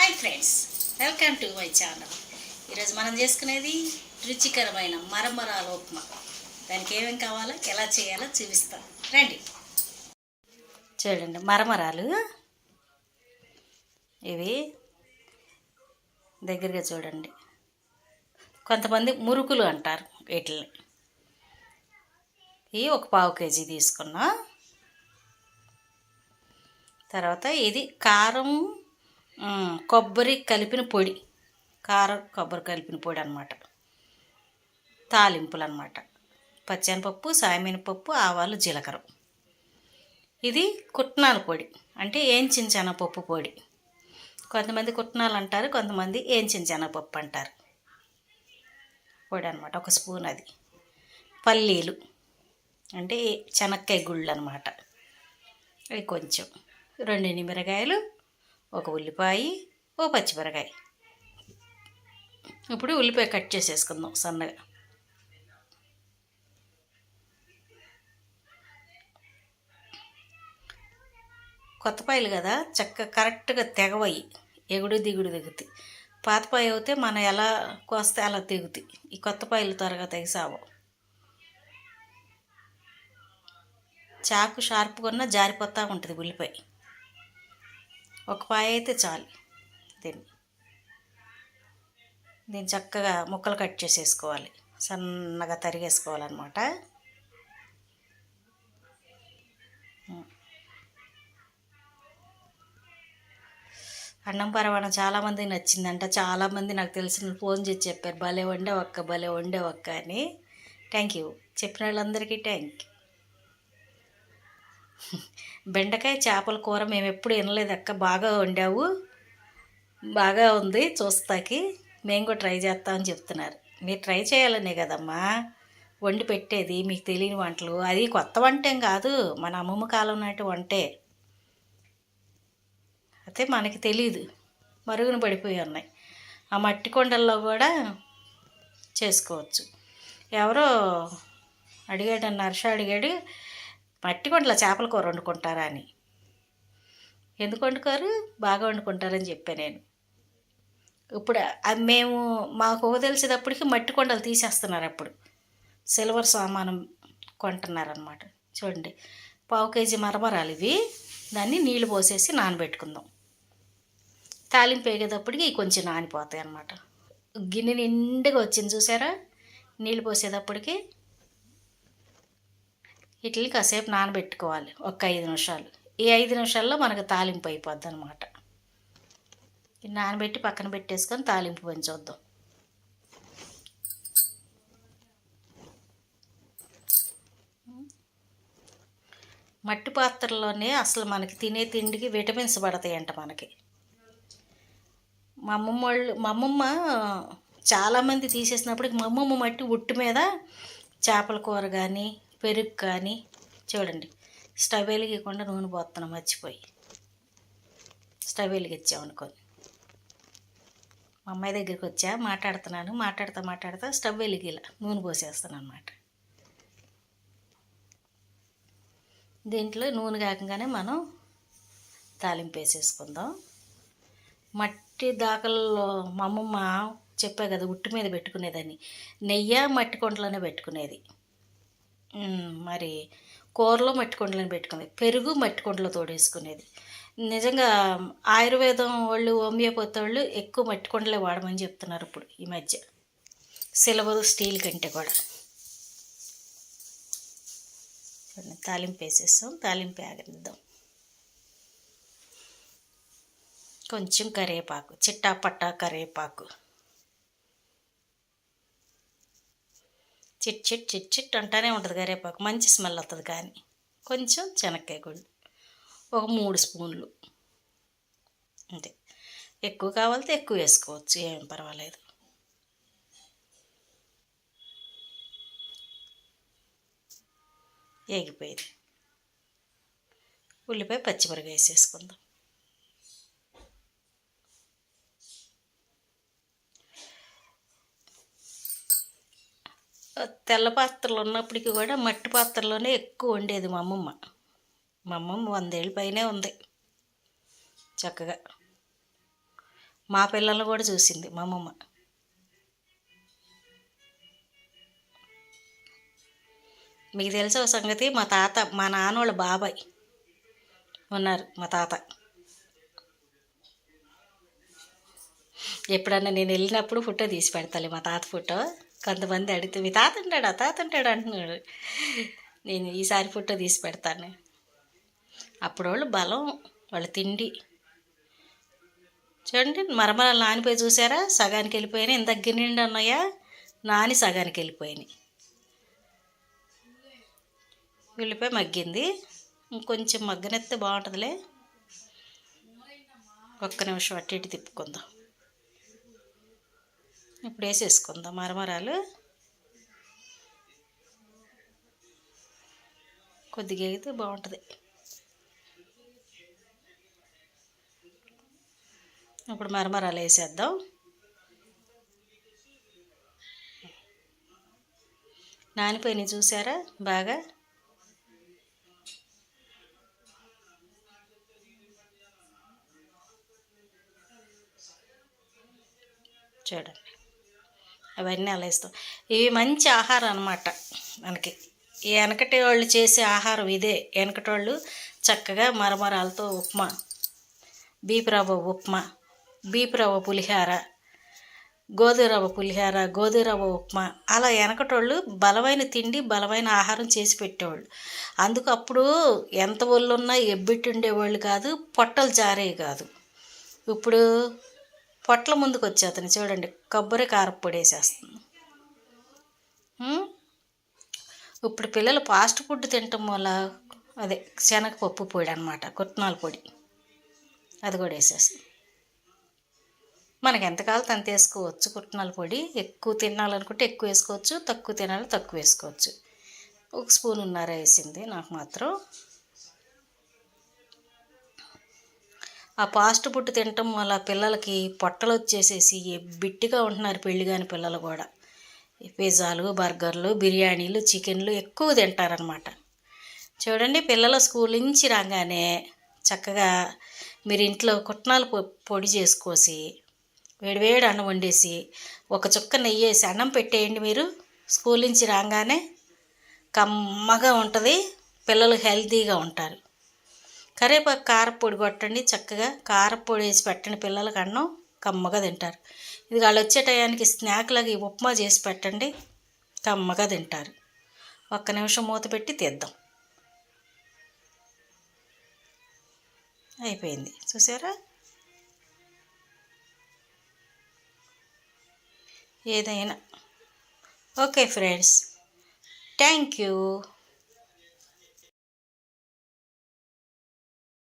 Hi friends welcome to my channel. ఈరోజు మనం చేసుకునేది రుచికరమైన మరమరాల ఉప్మా. దానికి ఏమేం కావాలో ఎలా చేయాలో చూపిస్తాం రండి. చూడండి మరమరాలు. ఇవి దగ్గరగా చూడండి. కొంతమంది మురుకులు అంటారు వీటిని ఇవి ఒక పావు కేజీ తీసుకున్నా. తర్వాత ఇది కారం కొబ్బరి కలిపిన పొడి. కారం కొబ్బరి కలిపిన పొడి అనమాట తాలింపులు అనమాట పచ్చనిపప్పు సాయమినపప్పు ఆవాలు జీలకర్ర. ఇది కుట్నాల పొడి. అంటే ఏంచిన శనగపప్పు పొడి. కొంతమంది కుట్నాలు అంటారు కొంతమంది ఏంచిన శనగపప్పు అంటారు. పొడి అనమాట ఒక స్పూన్ అది. పల్లీలు. అంటే శనక్కాయ గుళ్ళు అనమాట అవి కొంచెం. రెండు నిమిరకాయలు ఒక ఉల్లిపాయ ఓ పచ్చిమిరకాయ. ఇప్పుడు ఉల్లిపాయ కట్ చేసేసుకుందాం సన్నగా. కొత్తపాయలు కదా చక్క కరెక్ట్గా తెగవయి. ఎగుడు దిగుడు దిగుతాయి. పాతపాయ అయితే మనం ఎలా కోస్తే అలా తెగుతాయి. ఈ కొత్తపాయలు త్వరగా తెగసావు. చాకు షార్ప్గా ఉన్న జారిపోతూ ఉంటుంది ఉల్లిపాయ. ఒక పాయ అయితే చాలు. దీన్ని దీన్ని చక్కగా ముక్కలు కట్ చేసేసుకోవాలి. సన్నగా తరిగేసుకోవాలన్నమాట. అన్నం పరమాణం చాలామందికి నచ్చిందంట. చాలామంది నాకు తెలిసిన ఫోన్ చేసి చెప్పారు. భలే వండే ఒక్క భలే వండే ఒక్క అని. Thank you. చెప్పిన వాళ్ళందరికీ థ్యాంక్ యూ. బెండకాయ చేపల కూర మేము ఎప్పుడు వినలేదు అక్క. బాగా వండావు. బాగా ఉంది చూస్తాకి. మేము కూడా ట్రై చేస్తామని చెప్తున్నారు. మీరు ట్రై చేయాలనే కదమ్మా. వండి పెట్టేది మీకు తెలియని వంటలు. అది కొత్త వంట ఏం కాదు. మన అమ్మమ్మ కాలం నాటి వంటే. అయితే మనకి తెలియదు మరుగున పడిపోయి ఉన్నాయి. ఆ మట్టి కొండల్లో కూడా చేసుకోవచ్చు. ఎవరో అడిగాడు నర్ష అడిగాడు మట్టి కొండల చేపల కూర వండుకుంటారా అని. ఎందుకు వండుకోరు? బాగా వండుకుంటారని చెప్పా నేను. ఇప్పుడు మేము మాకు తెలిసేటప్పటికి మట్టి కొండలు తీసేస్తున్నారు అప్పుడు. సిల్వర్ సామానం కొంటున్నారనమాట చూడండి పావు కేజీ మరమరాలు ఇవి. దాన్ని నీళ్ళు పోసేసి నానబెట్టుకుందాం. తాలింపు వేగేటప్పటికి కొంచెం నానిపోతాయి అన్నమాట గిన్నె నిండుగా వచ్చింది చూసారా? నీళ్ళు పోసేటప్పటికి ఇట్లీ కాసేపు నానబెట్టుకోవాలి. ఒక ఐదు నిమిషాలు. ఈ ఐదు నిమిషాల్లో మనకు తాలింపు అయిపోద్ది అనమాట నానబెట్టి పక్కన పెట్టేసుకొని తాలింపు పెంచొద్దాం. మట్టి పాత్రలోనే అసలు మనకి తినే తిండికి విటమిన్స్ పడతాయంట మనకి. మా అమ్మమ్మ వాళ్ళు మా అమ్మమ్మ చాలామంది తీసేసినప్పటికి మా అమ్మమ్మ మట్టి ఉట్టు మీద చేపల కూర కానీ పెరుగు కానీ చూడండి. స్టవ్ వెలిగకుండా నూనె పోతున్నాం మర్చిపోయి. స్టవ్ వెలిగించామనుకోని మా అమ్మాయి దగ్గరికి వచ్చా మాట్లాడుతున్నాను మాట్లాడుతా మాట్లాడుతా స్టవ్ వెలిగిలా నూనె పోసేస్తాను అనమాట దీంట్లో నూనె కాకగానే మనం తాలింపు వేసేసుకుందాం. మట్టి దాకల్లో మా అమ్మమ్మ చెప్పా కదా ఉట్టి మీద పెట్టుకునేదని నెయ్యి మట్టి కొండలోనే పెట్టుకునేది. మరి కూరలో మట్టి కొండలను పెట్టుకునేది పెరుగు మట్టి కొండలో తోడేసుకునేది. నిజంగా ఆయుర్వేదం వాళ్ళు హోమియోపతి వాళ్ళు ఎక్కువ మట్టి కొండలే వాడమని చెప్తున్నారు ఇప్పుడు ఈ మధ్య. సిల్వర్ స్టీల్ కంటే కూడా. తాలింపు వేసేస్తాం. తాలింపు ఆగనిద్దాం. కొంచెం కరివేపాకు చిట్టా పట్టా కరివేపాకు. చిట్ చిట్ చిట్ చిట్ అంటానే ఉంటుంది కరేపాకు మంచి స్మెల్ వస్తుంది కానీ. కొంచెం శనక్కాయ గుళ్ళు. ఒక మూడు స్పూన్లు. అంతే. ఎక్కువ కావాలితే ఎక్కువ వేసుకోవచ్చు. ఏం పర్వాలేదు. ఏగిపోయింది. ఉల్లిపాయ పచ్చిమిరకాయ వేసేసుకుందాం. తెల్ల పాత్రలు ఉన్నప్పటికీ కూడా మట్టి పాత్రలోనే ఎక్కువ వండేది మా అమ్మమ్మ. మా అమ్మమ్మ వందేళ్ళ పైనే ఉంది చక్కగా. మా పిల్లల్ని కూడా చూసింది మా అమ్మమ్మ. మీకు తెలిసే సంగతి మా తాత మా నాన్న వాళ్ళ బాబాయ్ ఉన్నారు మా తాత. ఎప్పుడన్నా నేను వెళ్ళినప్పుడు ఫోటో తీసి పెడతాలి మా తాత ఫోటో. కొంతమంది అడిగితే మీ తాత ఉంటాడు ఆ తాత ఉంటాడు అంటున్నాడు. నేను ఈసారి ఫోటో తీసి పెడతాను. అప్పుడు వాళ్ళు బలం వాళ్ళ తిండి. చూడండి మరమరాలు నానిపోయి చూసారా? సగానికి వెళ్ళిపోయినాయి. ఇంత గిన్నెండి ఉన్నాయా? నాని సగానికి వెళ్ళిపోయినాయి. వెళ్ళిపోయి మగ్గింది. ఇంకొంచెం మగ్గనెత్తే బాగుంటుందిలే. ఒక్క నిమిషం అటు ఇటు తిప్పుకుందాం. ఇప్పుడు వేసేసుకుందాం మరమరాలు. కొద్దిగా అయితే బాగుంటుంది. ఇప్పుడు మరమరాలు వేసేద్దాం. నానిపోయినాయి చూసారా బాగా? చూడండి. అవన్నీ అలా ఇస్తాం. ఇవి మంచి ఆహారం అనమాట మనకి. ఈ వెనకటి వాళ్ళు చేసే ఆహారం ఇదే. వెనకటి వాళ్ళు చక్కగా మరమరాలతో ఉప్మా బీపు ఉప్మా బీపు పులిహార గోధుమ పులిహార గోధుమ ఉప్మా అలా వెనకటోళ్ళు బలమైన తిండి బలమైన ఆహారం చేసి పెట్టేవాళ్ళు. అందుకు అప్పుడు ఎంత ఒళ్ళున్నా ఎబ్బిట్టి ఉండేవాళ్ళు కాదు పొట్టలు జారేవి కాదు. ఇప్పుడు పొట్ల ముందుకు వచ్చి అతను చూడండి కొబ్బరి కారపొడి వేసేస్తుంది ఇప్పుడు పిల్లలు ఫాస్ట్ ఫుడ్ తినటం వల్ల అదే శనగపప్పు పొడి అనమాట కుట్నాల పొడి. అది కూడా వేసేస్తుంది. మనకి ఎంతకాలం తను తీసుకోవచ్చు కుట్నాల పొడి ఎక్కువ తినాలనుకుంటే ఎక్కువ వేసుకోవచ్చు తక్కువ తినాలి తక్కువ వేసుకోవచ్చు. ఒక స్పూన్ ఉన్నారా వేసింది నాకు మాత్రం ఆ ఫాస్ట్ ఫుడ్ తినటం వల్ల పిల్లలకి పొట్టలు వచ్చేసేసి బిట్టిగా ఉంటున్నారు పెళ్ళి కాని పిల్లలు కూడా. పిజ్జాలు బర్గర్లు బిర్యానీలు చికెన్లు ఎక్కువ తింటారనమాట చూడండి పిల్లలు స్కూల్ నుంచి రాగానే చక్కగా మీరు ఇంట్లో కుట్నాలు పొ- పొడి చేసుకోసి వేడివేడి అన్నం వండేసి ఒక చుక్క నెయ్యి వేసి అన్నం పెట్టేయండి మీరు. స్కూల్ నుంచి రాగానే కమ్మగా ఉంటుంది పిల్లలు హెల్తీగా ఉంటారు. కరేపాకు కారపొడి కొట్టండి చక్కగా కారపొడి వేసి పెట్టండి పిల్లలకి అన్నం కమ్మగా తింటారు. ఇది వాళ్ళు వచ్చే టయానికి స్నాక్ లాగా ఉప్మా చేసి పెట్టండి కమ్మగా తింటారు. ఒక్క నిమిషం మూత పెట్టి తీద్దాం. అయిపోయింది. చూసారా? ఏదైనా. Okay friends. Thank you.